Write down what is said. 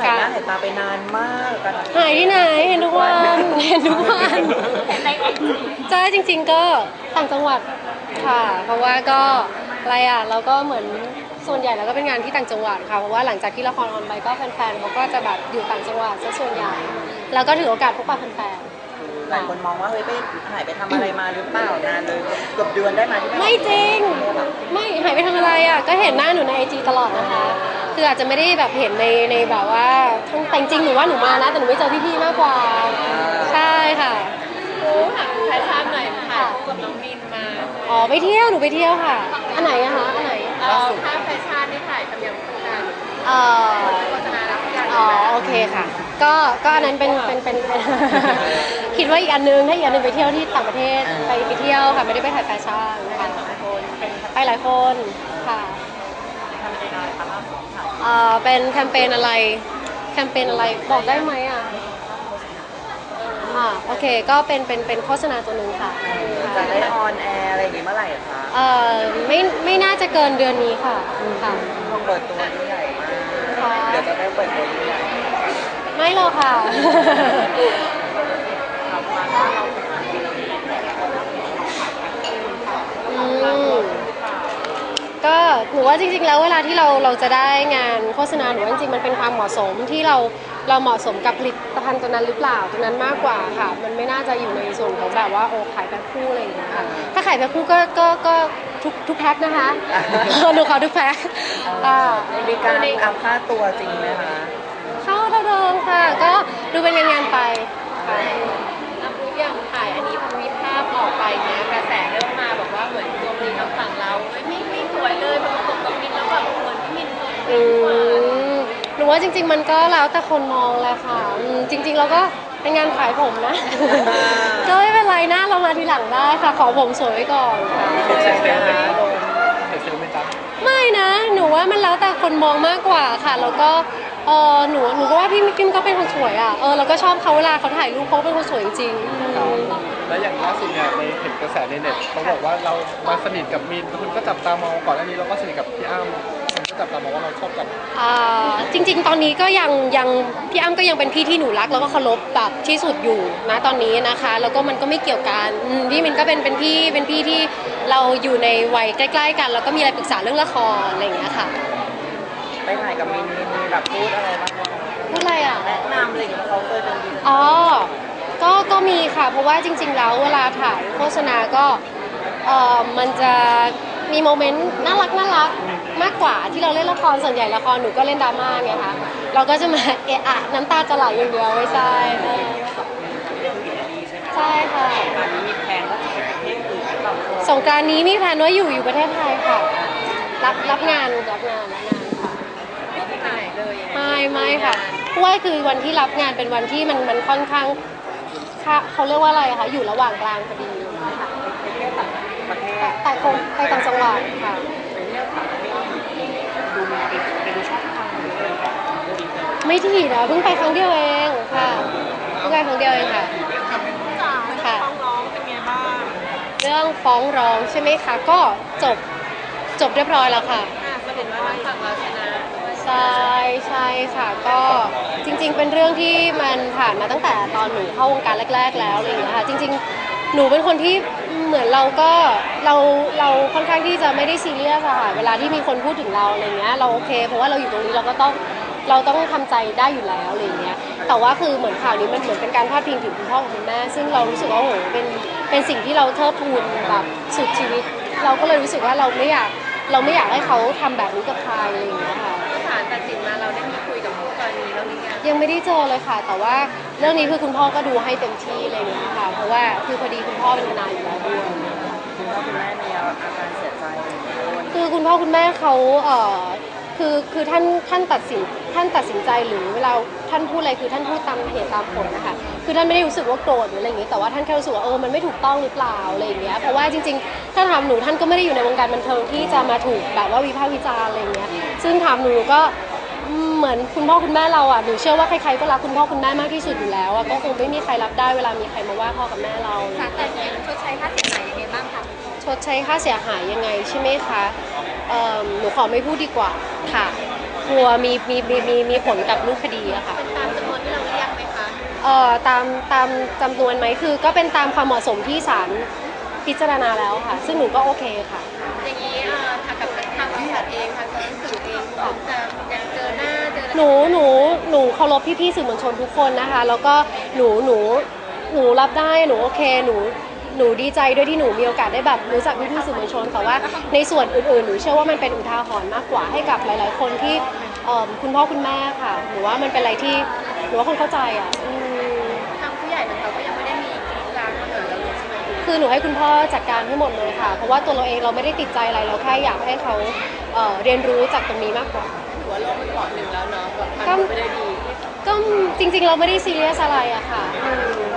หายหน้าหายตาไปนานมากกันหายที่ไหนเห็นทุกวันเห็นทุกวันใช่จริง ๆ ก็ต่างจังหวัดค่ะ เพราะว่าก็อะไรอะเราก็เหมือนส่วนใหญ่แล้วก็เป็นงานที่ต่างจังหวัดค่ะเพราะว่าหลังจากที่ละครออนไปก็แฟนๆเขาก็จะแบบอยู่ต่างจังหวัดซะส่วนใหญ่ แล้วก็ถือโอกาสพบปะแฟนหลายคนมองว่าเฮ้ยไปหายไปทำอะไรมาหรือเปล่านานเลยเกือบเดือนได้มาที่ๆไม่จริง ไม่หายไปทำอะไรอะก็เห็นหน้าหนูในไอจีตลอดนะคะ คืออาจจะไม่ได้แบบเห็นในในแบบว่าแต่จริงๆหนูว่าหนูมานะ แต่หนูไม่เจอพี่ๆมากกว่า ใช่ค่ะ รู้ถามแฟชั่นหน่อยถ่ายคู่กับน้องมินมาอ๋อไปเที่ยวหนูไปเที่ยวค่ะ อันไหนอะคะอันไหนเอ่อภาพแฟชั่นที่ถ่ายทำอย่างคู่กันเอ่อโฆษณาแล้วกันอ๋อโอเคค่ะ ก็ก็อันนั้นเป็นเป็นเป็นเป็น คิดว่าอีกอันนึงถ้าอีกอันนึงไปเที่ยวที่ต่างประเทศไปไปเที่ยวค่ะไม่ได้ไปถ่ายแฟชั่นนะคะไปหลายคนค่ะ เอ่อเป็นแคมเปญอะไร แคมเปญอะไรบอกได้ไหมอะอ่าโอเคก็เป็นเป็นเป็นโฆษณาตัวหนึ่งค่ะจะได้ออนแอร์อะไรอย่างงี้เมื่อไหร่อะคะเอ่อไม่ไม่น่าจะเกินเดือนนี้ค่ะค่ะ เปิดตัวที่ใหญ่มากเดี๋ยวจะได้เปิดตัวที่ใหญ่ไม่หรอกค่ะ อืม ก็หนูว่าจริง ๆ แล้วเวลาที่เราเราจะได้งานโฆษณาหนูว่าจริงๆมันเป็นความเหมาะสมที่เราเราเหมาะสมกับผลิตภัณฑ์ตัวนั้นหรือเปล่าตัวนั้นมากกว่าค่ะ มันไม่น่าจะอยู่ในส่วนของแบบว่าโอ้ขายแพ็คคู่อะไรอย่างเงี้ยค่ะถ้าขายแพ็คคู่ก็ก็ก็ทุกทุกแพ็คนะคะหนูขอทุกแพ็คอ่ามีการอัพค่าตัวจริงไหมคะเข้าเท่าเดิมค่ะ ก็ดูเป็นงานๆไปค่ะ ว่าจริง ๆ มันก็แล้วแต่คนมองแหละค่ะอืมจริง ๆ เราก็เป็นงานขายผมนะ ก็ไม่เป็นไรหน้าเรามาทีหลังได้ค่ะ ขอผมสวยไว้ก่อนค่ะใช่ไหมคะไม่นะ หนูว่ามันแล้วแต่คนมองมากกว่าค่ะ แล้วก็เออหนู หนูก็ว่าพี่มิกกิมก็เป็นคนสวยอะ เออเราก็ชอบเขาเวลาเขาถ่ายรูปเขาเป็นคนสวยจริงๆอืมแล้วอย่างล่าสุดเนี่ยในเห็นกระแสในเน็ตเขาบอกว่าเรามาสนิทกับมีนคนก็จับตามองก่อนหน้านี้เราก็สนิทกับพี่อ้ำคนก็ จับตามองว่าเราชอบกับอ่าจริง ๆ ตอนนี้ก็ยังยังพี่อ้ำก็ยังเป็นพี่ที่หนูรักแล้วก็เคารพแบบที่สุดอยู่นะตอนนี้นะคะ แล้วก็มันก็ไม่เกี่ยวกันอืมพี่มินก็เป็นเป็นพี่เป็นพี่ที่เราอยู่ในวัยใกล้ ๆ กัน แล้วก็มีอะไรปรึกษาเรื่องละครอะไรอย่างเงี้ยค่ะไปถ่ายกับมินมินมีแบบพูดอะไรบ้างไหมพูดอะไรอะ แนะนำอะไรอย่างเงี้ยเขาเคยเป็นดีอ๋อ ก็ ก็มีค่ะ เพราะว่าจริง ๆ แล้วเวลาถ่ายโฆษณาก็เออมันจะ มีโมเมนต์น่ารักน่ารักมากกว่าที่เราเล่นละครส่วนใหญ่ละครหนูก็เล่นดราม่าไงคะเราก็จะมาเอะอะน้ำตาจะไหลอย่างเดียวไม่ใช่เออใช่ค่ะอันนี้มีแพลนว่าจะไปประเทศอื่นหรือเปล่าสงกรารนี้มีแผนว่าอยู่อยู่ประเทศไทยค่ะ รับรับงานรับงานรับงานค่ะไม่ถ่ายเลยไม่ไม่ค่ะเพราะว่าคือวันที่รับงานเป็นวันที่มันมันค่อนข้างค่ะเขาเรียกว่าอะไรคะอยู่ระหว่างกลางพอดีค่ะ แต่แต่คงไปต่างจังหวัดค่ะไปเที่ยวต่างประเทศดูมีไปไปดูช่องทางเลยไม่ถี่นะเพิ่งไปครั้งเดียวเองค่ะเพิ่งไปครั้งเดียวเองค่ะค่ะร้องเป็นไงบ้างเรื่องฟ้องร้องใช่ไหมคะ ก็จบจบเรียบร้อยแล้วค่ะ อะประเด็นว่าทางฝั่งเราชนะใช่ใช่ค่ะก็จริง ๆ เป็นเรื่องที่มันผ่านมาตั้งแต่ตอนหนูเข้าวงการแรก ๆ แล้วอะไรอย่างเงี้ยค่ะจริง ๆ หนูเป็นคนที่ เหมือนเราก็เราเราค่อนข้างที่จะไม่ได้ซีเรียสอะค่ะเวลาที่มีคนพูดถึงเราอะไรเงี้ยเราโอเค เพราะว่าเราอยู่ตรงนี้เราก็ต้องเราต้องทำใจได้อยู่แล้วอะไรอย่างเงี้ยแต่ว่าคือเหมือนข่าวนี้มันเหมือนเป็นการพาดพิงถึงคุณพ่อกับคุณแม่ ซึ่งเรารู้สึกว่าโอ้โหเป็นเป็นสิ่งที่เราเทิดทูนแบบสุดชีวิต เราก็เลยรู้สึกว่าเราไม่อยากเราไม่อยากให้เขาทำแบบนี้กับใครอะไรอย่างเงี้ยค่ะศาลตัดสินมาเราได้มีคุยกับคู่กรณีแล้วหรือยังยังไม่ได้เจอเลยค่ะ แต่ว่า เรื่องนี้คือคุณพ่อก็ดูให้เต็มที่อะไรอย่างเงี้ยค่ะเพราะว่าคือพอดีคุณพ่อเป็นทนายอยู่แล้วด้วยคุณพ่อคุณแม่มีอาการเสียใจด้วยคือคุณพ่อคุณแม่เขาเอ่อคือคือท่านท่านตัดสินท่านตัดสินใจหรือเวลาท่านพูดอะไรคือท่านพูดตามเหตุตามผลนะคะคือท่านไม่ได้รู้สึกว่าโกรธหรืออะไรอย่างงี้แต่ว่าท่านแค่รู้สึกว่าเออมันไม่ถูกต้องหรือเปล่าอะไรอย่างเงี้ยเพราะว่าจริงๆ ถ้าถามหนูท่านก็ไม่ได้อยู่ในวงการบันเทิงที่จะมาถูกแบบว่าวิพากษ์วิจารณ์อะไรอย่างเงี้ยซึ่งถามหนูก็อืม เหมือนคุณพ่อคุณแม่เราอะหนูเชื่อว่าใครๆก็รักคุณพ่อคุณแม่มากที่สุดอยู่แล้วอะก็คงไม่มีใครรับได้เวลามีใครมาว่าพ่อกับแม่เรา ศาลตัดสินชดใช้ค่าเสียหายยังไงบ้างคะชดใช้ค่าเสียหายยังไงใช่ไหมคะเอิ่มหนูขอไม่พูดดีกว่าค่ะกลัวมีมีมีมีมีผลกับรูปคดีอะค่ะ เป็นตามจำนวนที่เราเรียกไหมคะเอ่อตามตามจำนวนไหมคือก็เป็นตามความเหมาะสมที่ศาลพิจารณาแล้วค่ะ ซึ่งหนูก็โอเคค่ะ อย่างนี้เอ่อทางกับทางบริษัทเองทางสื่อเองถึงจะยังเจอ หน้าเจออะไรหนูหนูหนูเคารพพี่ๆสื่อมวลชนทุกคนนะคะ แล้วก็หนูหนูหนูรับได้หนูโอเคหนูหนูดีใจด้วยที่หนูมีโอกาสได้แบบรู้จักพี่ๆสื่อมวลชนแต่ว่าในส่วนอื่นๆหนูเชื่อว่ามันเป็นอุทาหรณ์มากกว่าให้กับหลายๆ คนที่เอิ่มคุณพ่อคุณแม่ค่ะหนูว่ามันเป็นอะไรที่หนูว่าคนเข้าใจอะอืม ทางผู้ใหญ่ทางเขาก็ยังไม่ได้มีร้านมาหาเราเลยใช่ไหมคือหนูให้คุณพ่อจัดการให้หมดเลยค่ะ เพราะว่าตัวเราเองเราไม่ได้ติดใจอะไรเราแค่อยากให้เขาเอ่อเรียนรู้จากตรงนี้มากกว่าถือ ว่าโลกเป็นเกาะหนึ่งแล้วเนาะแบบก็ทำไปได้ดี ก็จริงๆ เราไม่ได้ซีเรียสอะไรอะค่ะอืม